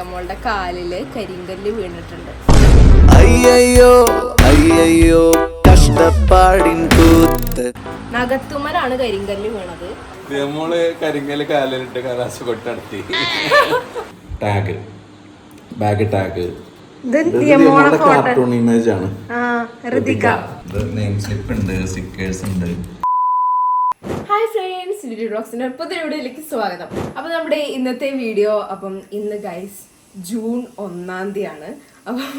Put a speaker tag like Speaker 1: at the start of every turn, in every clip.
Speaker 1: ദിയമോളുടെ കാലിൽ കരിങ്കല്ല് വീണിട്ടുണ്ട്.
Speaker 2: അയ്യോ അയ്യോ കഷ്ടപ്പാടിൻ കൂത്ത്.
Speaker 1: നഗത്തുമ്മനാണ് കരിങ്കല്ല് വീണത്.
Speaker 3: നമ്മൾ കരിങ്കല്ല് കാലിലിട്ട് കലാശ കൊട്ടടത്തി tag. Bag tag. Cartoon image ആണ്. നെയിം സ്ലിപ്പ് ഉണ്ട് സ്റ്റിക്കേഴ്സ് ഉണ്ട്.
Speaker 1: ഹായ് ഫ്രണ്ട്സ് വീഡിയോ ബ്ലോഗ്സിന്റെ പുതിയ വീഡിയോയിലേക്ക് സ്വാഗതം. അപ്പൊ നമ്മുടെ ഇന്നത്തെ വീഡിയോ അപ്പം ഇന്ന് ഗൈസ് ജൂൺ ഒന്നാം തീയതിയാണ്. അപ്പം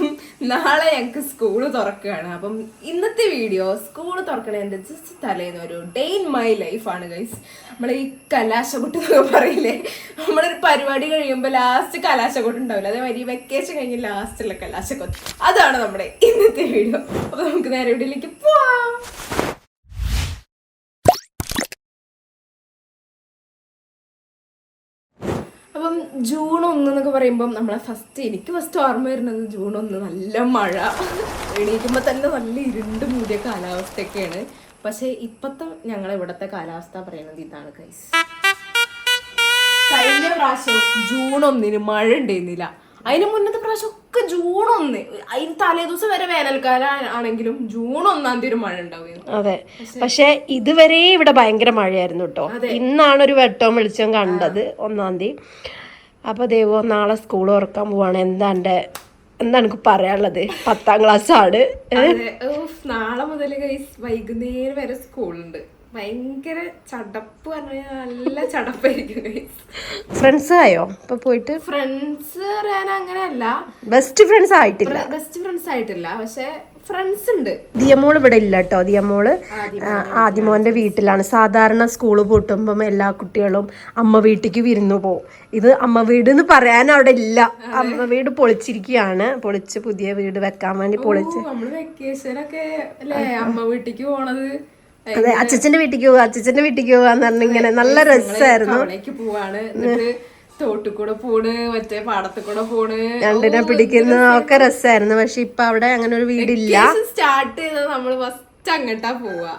Speaker 1: നാളെ ഞങ്ങൾക്ക് സ്കൂൾ തുറക്കുകയാണ്. അപ്പം ഇന്നത്തെ വീഡിയോ സ്കൂൾ തുറക്കണതിന്റെ ജസ്റ്റ് തലേന്ന് ഒരു ഡേ ഇൻ മൈ ലൈഫാണ് ഗൈസ് നമ്മളെ ഈ കലാശക്കൊട്ട് എന്നൊക്കെ പറയില്ലേ? നമ്മളൊരു പരിപാടി കഴിയുമ്പോൾ ലാസ്റ്റ് കലാശക്കൊട്ട് ഉണ്ടാവില്ല. അതേമാതിരി വെക്കേഷൻ കഴിഞ്ഞ് ലാസ്റ്റുള്ള കലാശക്കൊട്ട് അതാണ് നമ്മുടെ ഇന്നത്തെ വീഡിയോ. അപ്പോൾ നമുക്ക് നേരെ വീട്ടിലേക്ക് പോവാം. അപ്പം ജൂൺ ഒന്ന് എന്നൊക്കെ പറയുമ്പം നമ്മളെ ഫസ്റ്റ് എനിക്ക് ഫസ്റ്റ് ഓർമ്മ വരുന്നത് ജൂൺ ഒന്ന് നല്ല മഴ. എണീക്കുമ്പോൾ തന്നെ നല്ല ഇരുണ്ട് മൂടിയ കാലാവസ്ഥയൊക്കെയാണ്. പക്ഷേ ഇപ്പത്തെ ഞങ്ങളെ ഇവിടുത്തെ കാലാവസ്ഥ പറയുന്നത് ഇതാണ് കൈസ് കഴിഞ്ഞ പ്രാവശ്യം ജൂൺ ഒന്നിന് മഴ ഉണ്ടായിരുന്നില്ല. അതിന് മുന്നത്തെ പ്രാവശ്യം ഒക്കെ ജൂൺ ഒന്ന് അതിന് തലേദിവസം വരെ വേനൽക്കാലം ആണെങ്കിലും ജൂൺ ഒന്നാം തീയതി ഒരു മഴ ഉണ്ടാവുകയും
Speaker 4: അതെ. പക്ഷെ ഇതുവരെ ഇവിടെ ഭയങ്കര മഴയായിരുന്നു കേട്ടോ. ഇന്നാണ് ഒരു വെട്ടവും വെളിച്ചവും കണ്ടത് ഒന്നാം തീയതി. അപ്പൊ ദേവോ നാളെ സ്കൂൾ തുറക്കാൻ പോവാണ്. എന്താ എന്റെ എന്താ എനിക്ക് പറയാനുള്ളത്? പത്താം ക്ലാസ് ആണ്
Speaker 1: നാളെ മുതൽ വൈകുന്നേരം വരെ സ്കൂളുണ്ട്. ഭയങ്കര ചടപ്പ് പറഞ്ഞു കഴിഞ്ഞാൽ നല്ല ചടപ്പായിരിക്കും
Speaker 4: ഫ്രണ്ട്സ് ആയോ? ഇപ്പൊ പോയിട്ട്?
Speaker 1: ഫ്രണ്ട്സ് പറയാൻ അങ്ങനെയല്ല.
Speaker 4: ബെസ്റ്റ് ഫ്രണ്ട്സ് ആയിട്ടില്ല.
Speaker 1: ബെസ്റ്റ് ഫ്രണ്ട്സ് ആയിട്ടില്ല. പക്ഷെ ഫ്രണ്ട്സ് ഉണ്ട്.
Speaker 4: ദിയമോൾ ഇവിടെ ഇല്ല കേട്ടോ ദിയമോൾ ആദിമോന്റെ വീട്ടിലാണ്. സാധാരണ സ്കൂൾ പൂട്ടുമ്പം എല്ലാ കുട്ടികളും അമ്മ വീട്ടിക്ക് വിരുന്നു പോവും. ഇത് അമ്മ വീട് എന്ന് പറയാൻ അവിടെ ഇല്ല. അമ്മ വീട് പൊളിച്ചിരിക്കുകയാണ്. പൊളിച്ച് പുതിയ വീട് വെക്കാൻ വേണ്ടി പൊളിച്ച്
Speaker 1: അല്ലേ അമ്മ വീട്ടിക്ക് പോണത്.
Speaker 4: അതെ അച്ഛച്ചന്റെ വീട്ടിക്ക് പോവാ അച്ഛച്ചന്റെ വീട്ടിക്ക് പോവാന്ന് പറഞ്ഞ ഇങ്ങനെ നല്ല രസമായിരുന്നു
Speaker 1: ടൗണിലേക്ക് പോവാണ്. എന്നിട്ട് തോട്ടിൽ കൂടെ പോണ് മറ്റേ പാടത്തിൽ കൂടെ പോണ്.
Speaker 4: രണ്ടിനെ പിടിക്കുന്ന ഒക്കെ രസമായിരുന്നു പക്ഷെ ഇപ്പൊ അവിടെ അങ്ങനെ ഒരു വീടില്ല.
Speaker 1: സ്റ്റാർട്ട് ചെയ്തത് നമ്മൾ ഫസ്റ്റ് അങ്ങട്ടാ പോവാ.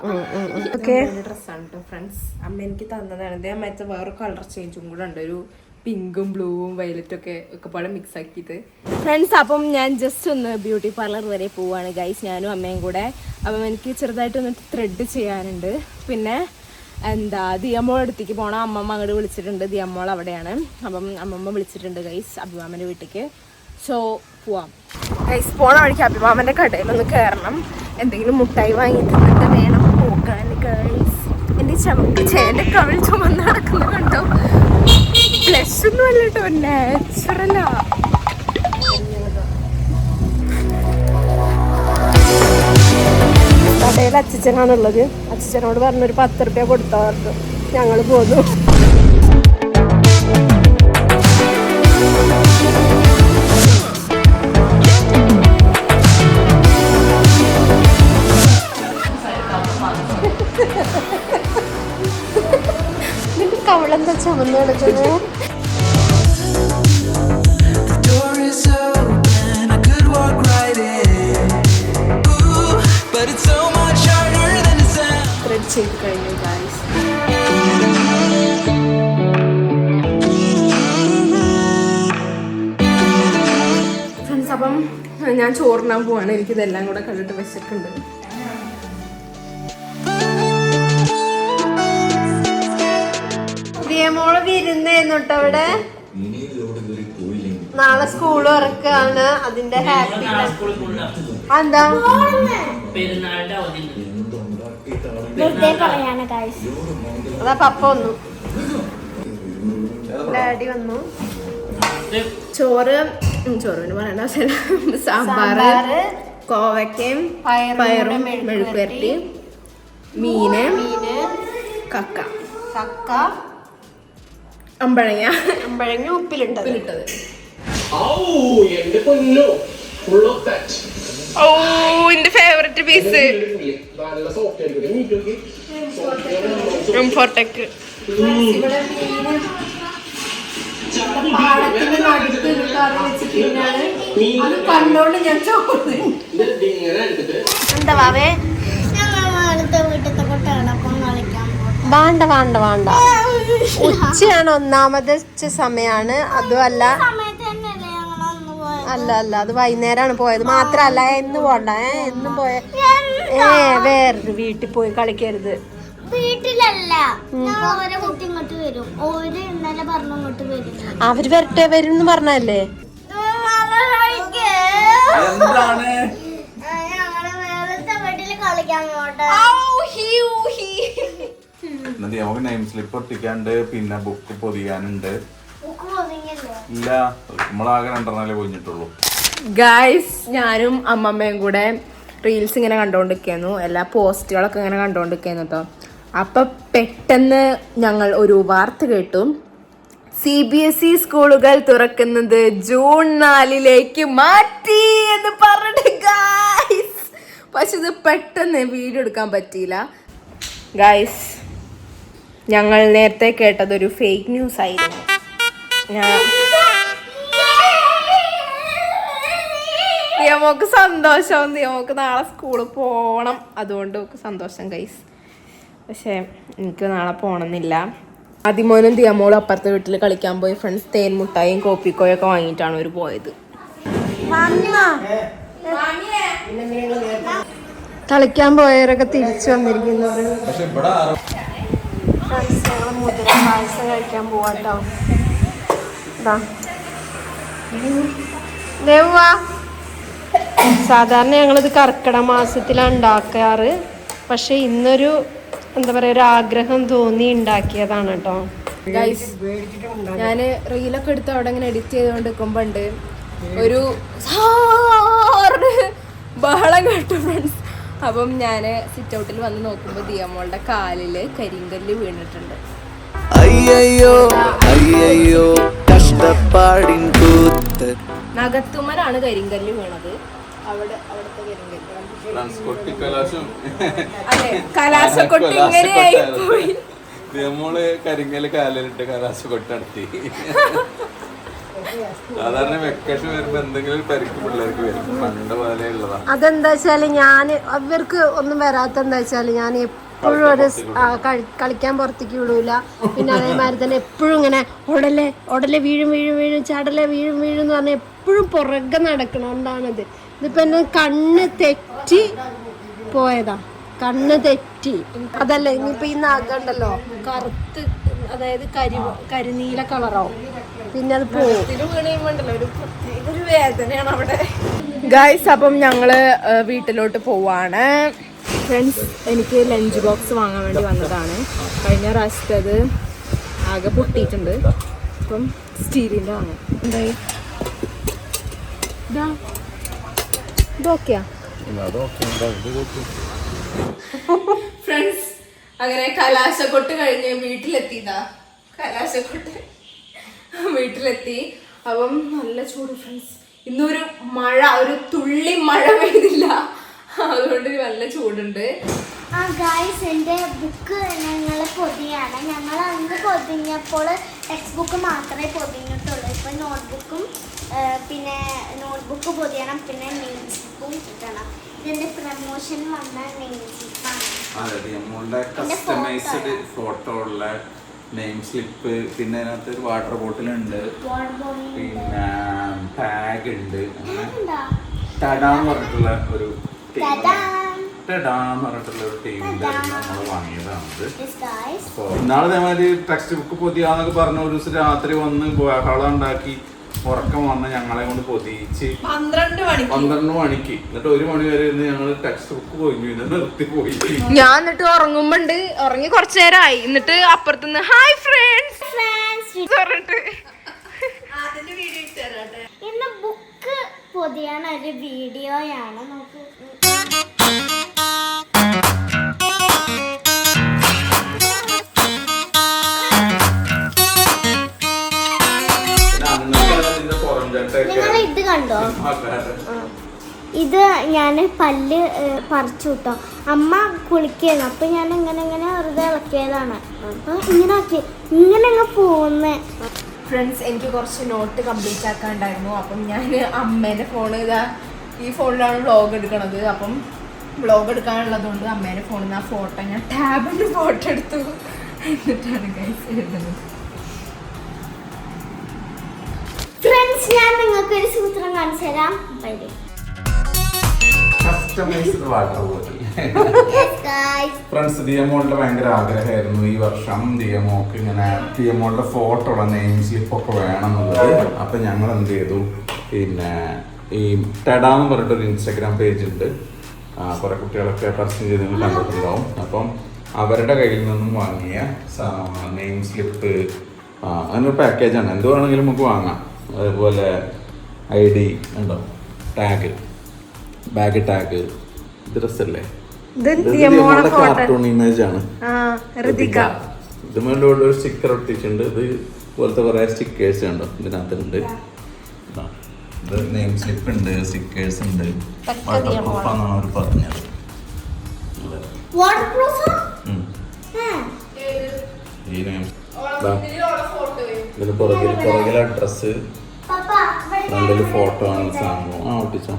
Speaker 1: ഡ്രസ്സാണ് ഫ്രണ്ട്സ് അമ്മ എനിക്ക് തന്നതാണ്. ഇതേ മറ്റേ വേറെ കളർ ചേഞ്ചും കൂടെ ഉണ്ട്. ഒരു പിങ്കും ബ്ലൂവും വയലറ്റും ഒക്കെ ഒക്കെ പോലെ മിക്സ് ആക്കിയിട്ട് ഫ്രണ്ട്സ് അപ്പം ഞാൻ ജസ്റ്റ് ഒന്ന് ബ്യൂട്ടി പാർലർ വരെ പോവാണ് ഗൈസ് ഞാനും അമ്മയും കൂടെ. അപ്പം എനിക്ക് ചെറുതായിട്ടൊന്ന് ത്രെഡ് ചെയ്യാനുണ്ട്. പിന്നെ എന്താ ദിയമ്മോളെ അടുത്തേക്ക് പോകണം അമ്മമ്മ അങ്ങോട്ട് വിളിച്ചിട്ടുണ്ട്. ദിയമ്മോൾ അവിടെയാണ്. അപ്പം അമ്മമ്മ വിളിച്ചിട്ടുണ്ട് ഗൈസ് അഭിമാമന്റെ വീട്ടിലേക്ക് സോ പോവാം. ഗൈസ് പോണ വഴിക്ക് അഭിമാമന്റെ കടയിലൊന്ന് കയറണം എന്തെങ്കിലും മുട്ടായി വാങ്ങി വേണം പോക്കാൻ ഗൈസ് എന്റെ ചമക്ക് ചേന്റെ കവിൾ ചുമന്ന് നടക്കുന്ന കണ്ടോ? ഫ്ലഷ് ഒന്നും അല്ല കേട്ടോ നാച്ചുറലാ
Speaker 4: കടയിൽ അച്ഛനാണുള്ളത് അച്ഛനോട് പറഞ്ഞൊരു പത്ത് റുപ്യ കൊടുത്തവർക്ക് ഞങ്ങൾ പോന്നു. നിന്റെ കവളെന്താ ചുമന്ന് കിടക്കുന്നത്?
Speaker 1: ചെയ്ത് കഴിഞ്ഞു ഗൈസ് ഫ്രണ്ട്സ് അപ്പം ഞാൻ ചോറിനാൻ പോവാണ്. എനിക്കിതെല്ലാം കൂടെ കണ്ടിട്ട് വിശക്കുണ്ട്
Speaker 4: മോൾ വിരുന്നായിരുന്നു കേട്ടോ അവിടെ. നാളെ സ്കൂൾ തുറക്കാണ്. അതിന്റെ ഹാപ്പി എന്താ അതാ പപ്പ വന്നു. ഡാഡി വന്നു.
Speaker 1: ചോറ് ഉം, ചോറ് പിന്നെ പറയണ്ട സാമ്പാറ് കോവയ്ക്കയും
Speaker 4: പയറും
Speaker 1: മെഴുക്കുരട്ടി മീന്
Speaker 4: മീന്
Speaker 1: കക്ക.
Speaker 4: കക്ക
Speaker 1: അമ്പഴങ്ങ.
Speaker 4: അമ്പഴങ്ങ ഉപ്പിലിട്ടത്.
Speaker 1: ഔ
Speaker 5: എന്റെ പൊന്നു. ഫുൾ ഓഫ് ദാറ്റ്
Speaker 1: ഓ എന്റെ ഫേവററ്റ് പീസ്
Speaker 4: പാടത്തിന്റെ കറി അത് കണ്ടോണ്ട് ഞാൻ എന്താ വാവേ? വേണ്ട വേണ്ട വേണ്ട. ഉച്ചയാണ് ഒന്നാമത് സമയാണ്. അതുമല്ല അല്ല അല്ല അത് വൈകുന്നേരമാണ് പോയത്. മാത്രല്ല എന്ന് പോണ്ട. ഏ എന്നും പോയ ഏ വേറൊരു വീട്ടിൽ പോയി കളിക്കരുത്.
Speaker 6: വീട്ടിലല്ല. ഞാൻ ഓരോ കുട്ടി ഇങ്ങോട്ട് വരും. ഓര് ഇന്നലെ പറഞ്ഞു ഇങ്ങോട്ട് വരും.
Speaker 4: അവർ വരട്ടെ വരും എന്ന് പറഞ്ഞല്ലേ
Speaker 3: നമുക്ക് നെയിം സ്ലിപ്പ് ഒട്ടിക്കാണ്ട് പിന്നെ ബുക്ക് പൊതിയാനുണ്ട്. ഇല്ല. നമ്മളാകെ രണ്ടെണ്ണാലേ പൊതിഞ്ഞിട്ടുള്ളൂ
Speaker 1: ഗായ്സ് ഞാനും അമ്മമ്മയും കൂടെ റീൽസ് ഇങ്ങനെ കണ്ടുകൊണ്ടിരിക്കുന്നു എല്ലാ പോസ്റ്റുകളൊക്കെ ഇങ്ങനെ കണ്ടുകൊണ്ടിരിക്കുന്നു കേട്ടോ അപ്പം പെട്ടെന്ന് ഞങ്ങൾ ഒരു വാർത്ത കേട്ടു. സി ബി എസ് ഇ സ്കൂളുകൾ തുറക്കുന്നത് ജൂൺ നാലിലേക്ക് മാറ്റി എന്ന് പറഞ്ഞു ഗായ്സ് പക്ഷെ ഇത് പെട്ടെന്ന് വീഡിയോ എടുക്കാൻ പറ്റിയില്ല. ഗായ്സ് ഞങ്ങൾ നേരത്തെ കേട്ടത് ഒരു ഫേക്ക് ന്യൂസ് ആയിരുന്നു. ഞാൻ ദിയമോക്ക് സന്തോഷം ദിയമോക്ക് നാളെ സ്കൂളിൽ പോകണം അതുകൊണ്ട് ഒക്കെ സന്തോഷം കൈസ് പക്ഷേ എനിക്ക് നാളെ പോകണമെന്നില്ല അതിമോനും ദിയമോളും അപ്പുറത്തെ വീട്ടിൽ കളിക്കാൻ പോയി. ഫ്രണ്ട്സ് തേൻ മുട്ടായും കോപ്പിക്കോയും ഒക്കെ വാങ്ങിയിട്ടാണ് അവർ പോയത്.
Speaker 4: കളിക്കാൻ പോയവരൊക്കെ തിരിച്ചു വന്നിരിക്കുന്നു. മുതിര പായസം കഴിക്കാൻ പോവാട്ടോ. സാധാരണ ഞങ്ങളിത് കർക്കിടക മാസത്തിലാണ് ഉണ്ടാക്കാറ് പക്ഷെ ഇന്നൊരു എന്താ പറയാ ഒരു ആഗ്രഹം തോന്നി ഉണ്ടാക്കിയതാണ് കേട്ടോ
Speaker 1: ഞാൻ ഞാൻ റീലൊക്കെ എടുത്ത് അവിടെ ഇങ്ങനെ എഡിറ്റ് ചെയ്തുകൊണ്ട് നിൽക്കുമ്പോൾ ഉണ്ട് ഒരു ബഹളം കേട്ടു ഫ്രണ്ട്സ് അപ്പം ഞാൻ സിറ്റ് ഔട്ടിൽ വന്ന് നോക്കുമ്പോൾ ദിയമോളുടെ കാലിൽ കരിങ്കല്ല് വീണിട്ടുണ്ട്.
Speaker 2: അയ്യോ അയ്യോ കഷ്ടപ്പാടിൻ കൂത്ത്.
Speaker 1: നഗത്തുമലാണ് കരിങ്കല്ല് വീണത്. അവിടെ അവിടുത്തെ അതെ കലാശക്കൊട്ട് ഇങ്ങനെയായി പോയി.
Speaker 3: നമ്മൾ കരിങ്ങൽ കാലിലിട്ട് കലാശക്കൊട്ട് നടത്തി. സാധാരണ വെക്കേഷൻ വരുമ്പോ എന്തെങ്കിലും പരിക്ക് പിള്ളേർക്ക് വരും. പണ്ട് പോലെ ഉള്ളതാ
Speaker 4: അതെന്താ വെച്ചാൽ ഞാൻ അവർക്ക് ഒന്നും വരാത്ത എന്താ വെച്ചാൽ ഞാൻ എപ്പോഴും ഒരു കളിക്കാൻ പുറത്തേക്ക് വിടൂല. പിന്നെ അതേമാതിരി തന്നെ എപ്പോഴും ഇങ്ങനെ ഉടലെ ഉടലെ വീഴും വീഴും വീഴും ചടലെ വീഴും വീഴും എന്ന് പറഞ്ഞാൽ എപ്പോഴും പുറകെ നടക്കണോണ്ടാണിത്. ഇതിപ്പോ എന്നെ കണ്ണ് തെറ്റി പോയതാ. കണ്ണ് തെറ്റി. അതല്ല ഇനിയിപ്പോ ഈ നഖണ്ടല്ലോ കറുത്ത് അതായത് കരി കരിനീല കളറാവും പിന്നെ അത്
Speaker 1: പോകും വേദനയാണ് അവിടെ. ഗായ്സ് അപ്പം ഞങ്ങൾ വീട്ടിലോട്ട് പോവാണ്. ഫ്രണ്ട്സ് എനിക്ക് ലഞ്ച് ബോക്സ് വാങ്ങാൻ വേണ്ടി വന്നതാണ്. കഴിഞ്ഞ പ്രാവശ്യത്തെ അത് ആകെ പൊട്ടിയിട്ടുണ്ട്. അപ്പം സ്റ്റീലിന്റെ വാങ്ങാം. എന്തായി? ഇതാ. ഇതൊക്കെയാ? ഫ്രണ്ട്സ് അങ്ങനെ കലാശക്കൊട്ട് കഴിഞ്ഞ് വീട്ടിലെത്തിയതാ. കലാശക്കൊട്ട് വീട്ടിലെത്തി. അപ്പം നല്ല ചൂട് ഫ്രണ്ട്സ് ഇന്നൊരു മഴ ഒരു തുള്ളി മഴ പെയ്തില്ല. അതുകൊണ്ട് നല്ല ചൂടുണ്ട്.
Speaker 6: ആ ഗായ്സ് എന്റെ ബുക്ക് ഞങ്ങൾ പൊതിയാണ്. ഞങ്ങൾ അന്ന് പൊതിഞ്ഞപ്പോൾ ടെക്സ്റ്റ് ബുക്ക് മാത്രമേ പൊതിഞ്ഞിട്ടുള്ളൂ. ഇപ്പം നോട്ട്ബുക്കും പിന്നെ നോട്ട്ബുക്ക് പൊതിയണം പിന്നെ നെയിം കിട്ടണം ഇതിന്റെ പ്രമോഷൻ വന്ന നെയിം സ്ലിപ്പാണ്
Speaker 3: അതെ നമ്മളുടെ കസ്റ്റമൈസ്ഡ് ഫോട്ടോ ഉള്ള നെയിം സ്ലിപ്പ് പിന്നെ അതിനകത്ത് ഒരു വാട്ടർ ബോട്ടിൽ ഉണ്ട്. പിന്നെ ടാഗ് ഉണ്ട്. ടഡാന്ന് പറഞ്ഞിട്ടുള്ള ഒരു! ടഡാന്ന് പറഞ്ഞിട്ടുള്ള ഒരു ടീം നമ്മൾ വാങ്ങിയതാണത്
Speaker 6: Yes, guys.
Speaker 3: അപ്പൊ ഇന്നാൾ ഇതേമാതിരി ടെക്സ്റ്റ് ബുക്ക് പൊതിയാന്നൊക്കെ പറഞ്ഞ ഒരു ദിവസം രാത്രി വന്ന് ബഹളം ഉണ്ടാക്കി ഉറക്കം വന്ന് ഞങ്ങളെ കൊണ്ട് പൊതിയിച്ച്
Speaker 1: പന്ത്രണ്ട് മണി
Speaker 3: പന്ത്രണ്ട് മണിക്ക്. എന്നിട്ട് ഒരു മണി വരെ ഞങ്ങൾ ടെക്സ്റ്റ് ബുക്ക് പോയി നിർത്തി പോയി.
Speaker 1: ഞാൻ എന്നിട്ട് ഉറങ്ങുമ്പോണ്ട് ഉറങ്ങി കുറച്ചു നേരമായി എന്നിട്ട് അപ്പുറത്തുനിന്ന് ഹായ് ഫ്രണ്ട്സ്
Speaker 6: Friends,
Speaker 1: പറഞ്ഞിട്ട്.
Speaker 6: ഇന്ന് ബുക്ക് പൊതിയാണ് ഒരു വീഡിയോയാണ് നോക്കൂ. കണ്ടോ? ഇത് ഞാൻ പല്ല് പറിച്ചു കിട്ടോ അമ്മ കുളിക്കുകയാണ് അപ്പൊ ഞാൻ ഇങ്ങനെ ഇങ്ങനെ വെറുതെ ഇളക്കിയതാണ്. അപ്പം ഇങ്ങനെ ആക്കി. ഇങ്ങനെ അങ്ങ് പോകുന്നത്
Speaker 1: ഫ്രണ്ട്സ് എനിക്ക് കുറച്ച് നോട്ട് കംപ്ലീറ്റ് ആക്കാണ്ടായിരുന്നു. അപ്പം ഞാൻ അമ്മേന്റെ ഫോൺ ഇതാ ഈ ഫോണിലാണ് വ്ളോഗ് എടുക്കണത്. അപ്പം വ്ളോഗ് എടുക്കാനുള്ളതുകൊണ്ട് അമ്മേന്റെ ഫോണിൽ നിന്ന് ആ ഫോട്ടോ ഞാൻ ടാബിൽ നിന്ന് ഫോട്ടോ എടുത്തു. എന്നിട്ടാണ് ഗൈസ് എഴുതുന്നത്.
Speaker 6: ഒരു സൂത്രം കാണിച്ചു
Speaker 3: customised water bottle
Speaker 6: Guys,
Speaker 3: friends ദിയമോളുടെ ഭയങ്കര ആഗ്രഹമായിരുന്നു. ഈ വർഷം ദിയമോക്ക് ഇങ്ങനെ ദിയമോളുടെ ഫോട്ടോ ഉള്ള നെയിം സ്ലിപ്പ് ഒക്കെ വേണം എന്നുള്ളത് അപ്പൊ ഞങ്ങൾ എന്ത് ചെയ്തു? പിന്നെ ഈ ടെഡ എന്ന് പറഞ്ഞിട്ടൊരു ഇൻസ്റ്റാഗ്രാം പേജ് ഉണ്ട്. കുറെ കുട്ടികളൊക്കെ പരസ്യം ചെയ്ത് കണ്ടിട്ടുണ്ടാവും. അപ്പം അവരുടെ കയ്യിൽ നിന്നും വാങ്ങിയ നെയിം സ്ലിപ്പ് അതിനൊരു പാക്കേജാണ് എന്ത് വേണമെങ്കിലും നമുക്ക് വാങ്ങാം. അതേപോലെ ഐ ഡി ഉണ്ടോ? ടാഗ് ബാഗ് ടാഗ് ഇത് ഡ്രസ്സല്ലേ
Speaker 4: ഇത് ദിയമോളെ ഫോട്ടോ
Speaker 3: കാർട്ടൂൺ ഇമേജ് ആണ്.
Speaker 4: ആ ഋതിക
Speaker 3: ഇതുപോലെ ഒരു സ്റ്റിക്കർ ഒട്ടിച്ചിട്ടുണ്ട്. ഇത് പോലത്തെ കുറെ സ്റ്റിക്കേഴ്സ് ഉണ്ടോ ഇതിനകത്തുണ്ട്. ഇതാ. ഇത് നെയിം സ്ലിപ്പ് ഉണ്ട് സ്റ്റിക്കേഴ്സ് ഉണ്ട്. വാട്ടർ പ്രൂഫ് ആണെന്നാണ് അവർ പറഞ്ഞത്. ഇതിന് പുറകിൽ പുറകിലെ ഡ്രസ്സ്
Speaker 6: ഇവിടെ
Speaker 3: ഫോട്ടോ ആണ് സാധനം. ആ ഒട്ടിച്ചോ?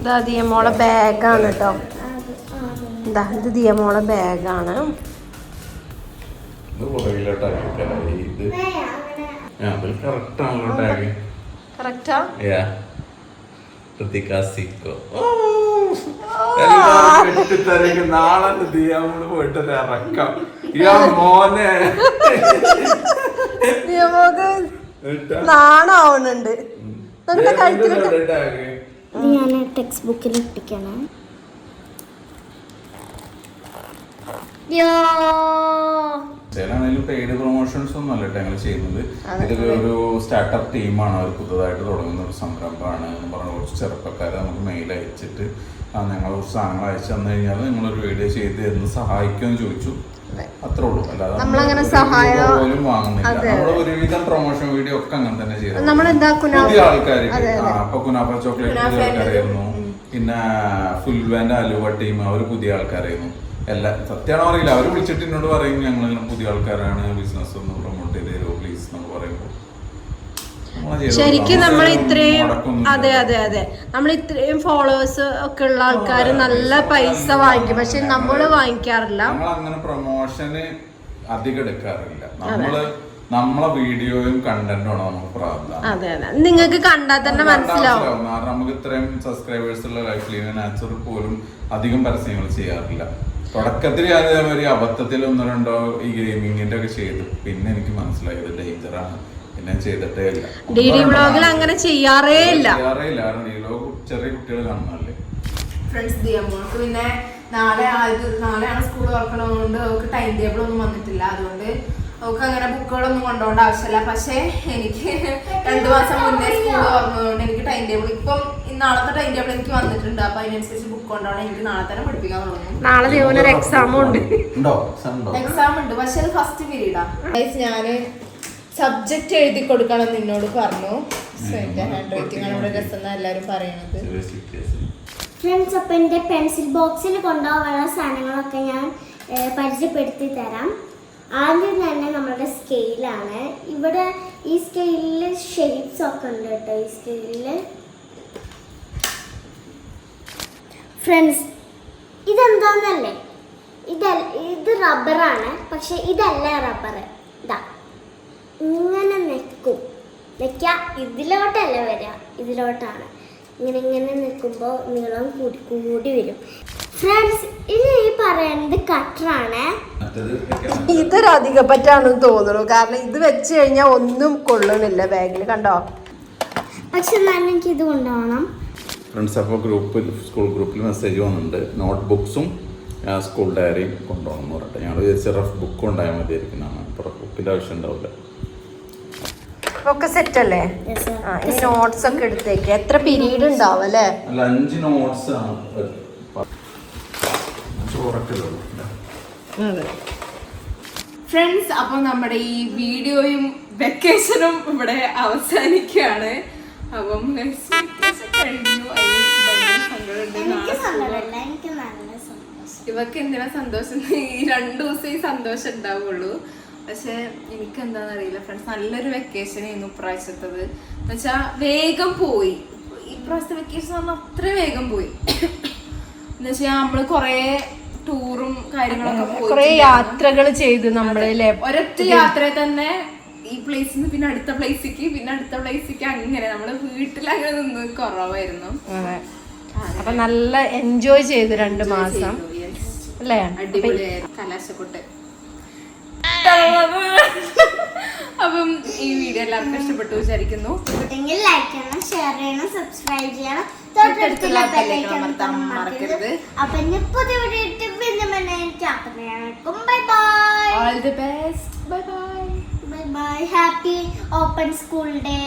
Speaker 4: ഇതാ ദിയമോളെ ബാഗാണ് കേട്ടോ. ഇതാ ഇത് ദിയമോളെ ബാഗാണ്.
Speaker 3: നാളെ നമ്മൾ പോയിട്ട് ഇറക്കാം. യാ മോനെ.
Speaker 4: ദിയമോക്ക്
Speaker 6: ഇത് ഞാൻ ടെക്സ്റ്റ് ബുക്കിൽ
Speaker 3: പെയ്ഡ് പ്രൊമോഷൻസ് ഒന്നും അല്ല ഞങ്ങൾ ചെയ്യുന്നത്. ഇത് ഒരു സ്റ്റാർട്ടപ്പ് ടീമാണ് അവർ പുതുതായിട്ട് തുടങ്ങുന്ന ഒരു സംരംഭമാണ് എന്ന് പറഞ്ഞ കുറച്ച് ചെറുപ്പക്കാരെ നമുക്ക് മെയിൽ അയച്ചിട്ട് ഞങ്ങൾ കുറച്ച് സാധനങ്ങൾ അയച്ചു തന്നു കഴിഞ്ഞാൽ നിങ്ങളൊരു വീഡിയോ ചെയ്ത് എന്ന് സഹായിക്കുമെന്ന് ചോദിച്ചു. അത്രേ ഉള്ളൂ
Speaker 4: നമ്മളങ്ങനെ സഹായം-
Speaker 3: ഒരുവിധം പ്രൊമോഷൻ വീഡിയോ ഒക്കെ അങ്ങനെ തന്നെ ചെയ്തു.
Speaker 4: നമ്മളെന്താ കുനാഫ-
Speaker 3: പുതിയ ആൾക്കാർ
Speaker 4: അതെ, അതെ.
Speaker 3: അപ്പൊ കുനാഫ ചോക്ലേറ്റ് പുതിയ ആൾക്കാരായിരുന്നു. പിന്നെ ഫുൽവാന്റെ അലുവ ടീം അവർ പുതിയ ആൾക്കാരായിരുന്നു. എല്ലാ സത്യമാണോ അറിയില്ല. അവർ വിളിച്ചിട്ട് എന്നോട് പറയും ഞങ്ങൾ ഇങ്ങനെ പുതിയ ആൾക്കാരാണ് ബിസിനസ് ഒന്ന് പ്രൊമോട്ട് ചെയ്ത് തരുമോ പ്ലീസ് എന്നൊക്കെ പറയുമ്പോൾ
Speaker 4: ശരിക്കും നമ്മൾ ഇത്രയും അതെ അതെ അതെ. നമ്മൾ ഇത്രയും ഫോളോവേഴ്സ് ഒക്കെ ഉള്ള ആൾക്കാർ നല്ല പൈസ വാങ്ങിക്കും. പക്ഷെ നമ്മൾ വാങ്ങിക്കാറില്ല.
Speaker 3: നമ്മൾ അങ്ങനെ പ്രൊമോഷന് അധികം എടുക്കാറില്ല. നമ്മൾ നമ്മളെ വീഡിയോയും കണ്ടന്റും ആണ് നമുക്ക് പ്രാധാന്യം.
Speaker 4: അതെ അതെ. നിങ്ങൾക്ക് കണ്ടാൽ തന്നെ മനസ്സിലാവും.
Speaker 3: കാരണം നമുക്ക് ഇത്രയും സബ്സ്ക്രൈബേഴ്സ് ഉള്ള ലൈഫ് നാച്ചുറൽ പോലും അധികം പരസ്യങ്ങൾ ചെയ്യാറില്ല. തുടക്കത്തിൽ ഞാൻ ഒരു അബദ്ധത്തിൽ ഒന്നോ രണ്ടോ ഈ ഗെയിമിങ്ങിന്റെ ഒക്കെ ചെയ്തു. പിന്നെ എനിക്ക് മനസ്സിലായി ഇത് ഡേഞ്ചറാണ് പിന്നെ ഞാൻ ചെയ്തിട്ടേ ഇല്ല
Speaker 4: ഡി ഡി വ്ളോഗിൽ അങ്ങനെ ചെയ്യാറേ ഇല്ല
Speaker 3: ചെയ്യാറേ ഇല്ല കാരണം ഡി വ്ളോഗ് ചെറിയ കുട്ടികൾ കാണുന്നല്ലേ
Speaker 1: ഫ്രണ്ട്സ് ദിയമ്മോൾക്ക് പിന്നെ നാളെ ആയത് നാളെയാണ് സ്കൂൾ തുറക്കണതുകൊണ്ട് അവൾക്ക് ടൈം ടേബിൾ ഒന്നും വന്നിട്ടില്ല. അതുകൊണ്ട് അവൾക്ക് അങ്ങനെ ബുക്കുകളൊന്നും കൊണ്ടുപോകേണ്ട ആവശ്യമില്ല. പക്ഷേ എനിക്ക് രണ്ടു മാസം മുന്നേ സ്കൂൾ തുറന്നതുകൊണ്ട് എനിക്ക് ടൈം ടേബിൾ ഇപ്പം നാളത്തെ ടൈം ടേബിൾ എനിക്ക് വന്നിട്ടുണ്ട്. അപ്പൊ അതിനനുസരിച്ച് ബുക്ക് കൊണ്ടുപോകണം. എനിക്ക് നാളെ തന്നെ പഠിപ്പിക്കാൻ തുടങ്ങും.
Speaker 4: നാളെ ഒരു എക്സാമും ഉണ്ട്.
Speaker 3: ഉണ്ടോ? Exam ഉണ്ടോ?
Speaker 1: എക്സാം ഉണ്ട്. പക്ഷെ അത് ഫസ്റ്റ് പീരീഡാ ഞാൻ സബ്ജക്റ്റ് എഴുതി കൊടുക്കണം എന്ന് എന്നോട് പറഞ്ഞു. ഹാൻഡ് റൈറ്റിംഗ് ആണ് ഇവിടെ രസം പറയണത്.
Speaker 6: ഫ്രണ്ട്സ് അപ്പം എന്റെ പെൻസിൽ ബോക്സിൽ കൊണ്ടുപോകാനുള്ള സാധനങ്ങളൊക്കെ ഞാൻ പരിചയപ്പെടുത്തി തരാം. ആദ്യം തന്നെ നമ്മളുടെ സ്കെയിലാണ് ഇവിടെ ഈ സ്കെയിലിൽ ഷെയ്ഡ്സ് ഒക്കെ ഉണ്ട് കേട്ടോ ഈ സ്കെയിലിൽ ഫ്രണ്ട്സ് ഇതെന്താന്നല്ലേ? ഇതല്ല ഇത് റബ്ബറാണ് പക്ഷെ ഇതല്ല റബ്ബർ ഇതാ. ഇങ്ങനെ നിൽക്കും. നിൽക്കുക ഇതിലോട്ടല്ല വരിക ഇതിലോട്ടാണ്. ഇങ്ങനെ ഇങ്ങനെ നിൽക്കുമ്പോൾ നീളം കൂടി കൂടി വരും. ഫ്രണ്ട്സ് ഇനി ഈ പറയുന്നത് കട്ടറാണ്
Speaker 4: ഇതൊരു അധിക പറ്റാണെന്ന് തോന്നുന്നു. കാരണം ഇത് വെച്ച് കഴിഞ്ഞാൽ ഒന്നും കൊള്ളണില്ല ബാഗിൽ കണ്ടോ?
Speaker 6: പക്ഷെ എന്നാലും എനിക്ക് ഇത് കൊണ്ടുപോകണം.
Speaker 3: ഫ്രണ്ട്സ് അപ്പോൾ ഗ്രൂപ്പിൽ സ്കൂൾ ഗ്രൂപ്പിൽ മെസ്സേജ് വന്നിട്ടുണ്ട്. നോട്ട് ബുക്സും സ്കൂൾ ഡയറിയും കൊണ്ടുപോകണം എന്ന് പറഞ്ഞിട്ട്. ഞങ്ങൾ വിചാരിച്ച റഫ് ബുക്ക് ഉണ്ടായാൽ മതിയായിരിക്കുന്നതാണ് അപ്പോൾ റഫ് ബുക്കിന്റെ ആവശ്യം ഉണ്ടാവില്ല.
Speaker 4: ഒക്കെ സെറ്റ് അല്ലേ? ആ ഈ നോട്ട്സ് ഒക്കെ എടുത്തേക്ക്. എത്ര പീരീഡ് ഉണ്ടാവും അല്ലേ?
Speaker 3: അഞ്ച് നോട്ട്സ് ആണ്.
Speaker 1: ഫ്രണ്ട്സ് അപ്പൊ നമ്മുടെ ഈ വീഡിയോയും വെക്കേഷനും ഇവിടെ അവസാനിക്കുകയാണ്. അപ്പം ഇവക്ക് എന്തിനാ സന്തോഷം? ഈ രണ്ടു ദിവസം ഈ സന്തോഷം ഉണ്ടാവുള്ളൂ. പക്ഷെ എനിക്ക് എന്താണെന്ന് അറിയില്ല ഫ്രണ്ട്സ് നല്ലൊരു വെക്കേഷൻ ആയിരുന്നു ഇപ്രാവശ്യത്തത്. എന്ന് വെച്ചാ വേഗം പോയി. ഇപ്രാവശ്യത്തെ വെക്കേഷൻ പറഞ്ഞാൽ അത്ര വേഗം പോയി. എന്ന് വെച്ചാൽ നമ്മൾ കൊറേ ടൂറും കാര്യങ്ങളൊക്കെ
Speaker 4: കുറെ. യാത്രകൾ ചെയ്ത് നമ്മളെ
Speaker 1: ഒരൊറ്റ യാത്രയിൽ തന്നെ ഈ പ്ലേസിൽ നിന്ന് പിന്നെ അടുത്ത പ്ലേസിലേക്ക് പിന്നെ അടുത്ത പ്ലേസിലേക്ക് അങ്ങനെ. നമ്മൾ വീട്ടിൽ അങ്ങനെ നിന്ന് കുറവായിരുന്നു.
Speaker 4: അപ്പൊ നല്ല എൻജോയ് ചെയ്തു രണ്ട് മാസം. അല്ലേ?
Speaker 1: അടിപൊളിയായിരുന്നു. കലാശക്കൊട്ട്. അപ്പം ഈ വീഡിയോ എല്ലാവർക്കും ഇഷ്ടപ്പെട്ടു വിചാരിക്കുന്നു.
Speaker 6: ലൈക്ക് ചെയ്യണം ഷെയർ ചെയ്യണം സബ്സ്ക്രൈബ് ചെയ്യണം. തൊട്ടടുത്തുള്ള ബെല്ലൈക്കൺ അമർത്താൻ മറക്കരുത്. അപ്പൊ ഇനി പുതിയ വീഡിയോ ഇട്ട് പിന്നെ പിന്നെ bye bye
Speaker 1: all the best bye bye
Speaker 6: bye bye happy open school day